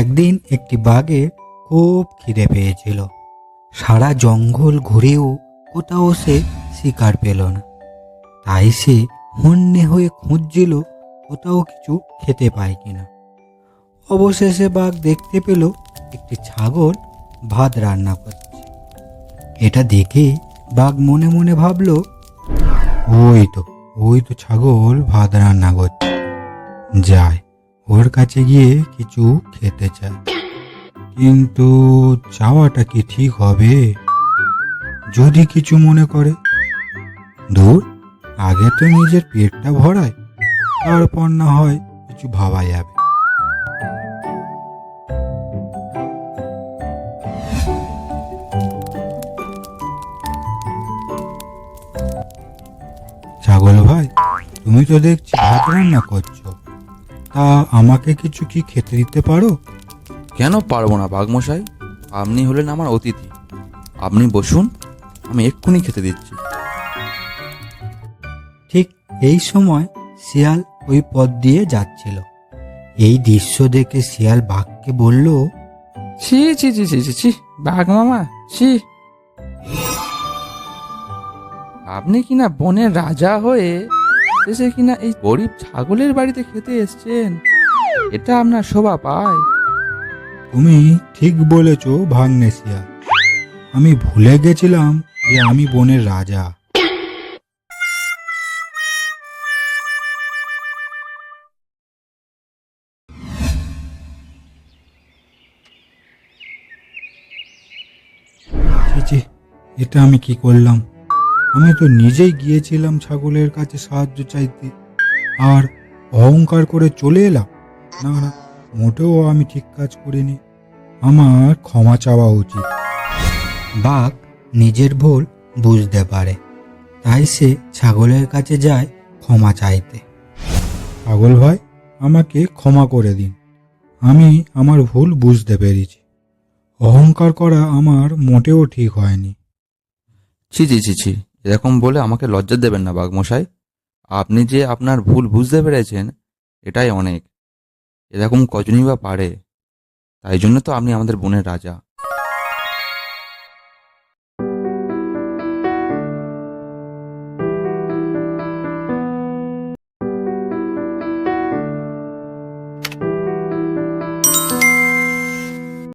একদিন একটি বাঘের খুব খিদে পেয়েছিল। সারা জঙ্গল ঘুরেও কোথাও সে শিকার পেল না। তাই সে হন্যে হয়ে খুঁজছিল কোথাও কিছু খেতে পায় কিনা। অবশেষে বাঘ দেখতে পেল একটি ছাগল ভাত রান্না করছে। এটা দেখে বাঘ মনে মনে ভাবলো, ওই তো ওই তো ছাগল ভাত রান্না করছে। যায় ওর কাছে গিয়ে কিছু খেতে চায়। কিন্তু চাওয়াটা কি ঠিক হবে? যদি কিছু মনে করে। দূর আগে তো নিজের পেটটা ভরায়, তারপর না হয় কিছু ভাবা যাবে। ছাগল ভাই, তুমি তো দেখছি ভাত রান্না করছ। তা আমাকে কিছু কি খেতে দিতে পারো? কেন পারব না বাঘমশাই? আপনি হলেন আমার অতিথি। আপনি বসুন আমি এক্ষুনি খেতে দিচ্ছি। ঠিক এই সময় শিয়াল ওই পথ দিয়ে যাচ্ছিল। এই দৃশ্য দেখে শিয়াল বাঘকে বলল ছি ছি ছি ছি ছি ছি বাঘ মামা ছি। আপনি কিনা বনের রাজা হয়ে শেষে কিনা এই গরিব ছাগলের বাড়িতে খেতে এসছেন? এটা আপনার শোভা পায়? তুমি ঠিক বলেছ, ভাগ্নেশিয়া। আমি ভুলে গেছিলাম যে আমি বনের রাজা। এটা আমি কি করলাম? আমি তো নিজেই গিয়েছিলাম ছাগলের কাছে সাহায্য চাইতে। আর অহংকার করে চলে এলাম। না না, মোটেও আমি ঠিক কাজ করিনি। আমার ক্ষমা চাওয়া উচিত। বাঘ নিজের ভুল বুঝতে পারে। তাই সে ছাগলের কাছে যায় ক্ষমা চাইতে। ছাগল ভাই, আমাকে ক্ষমা করে দিন। আমি আমার ভুল বুঝতে পেরেছি। অহংকার করা আমার মোটেও ঠিক হয়নি। ছি ছি ছি ছি। এরকম বলে আমাকে লজ্জা দেবেন না, বাঘমশাই। আপনি যে আপনার ভুল বুঝতে পেরেছেন, এটাই অনেক। এরকম কজনই বা পারে। তাই জন্য তো আপনি আমাদের বোনের রাজা।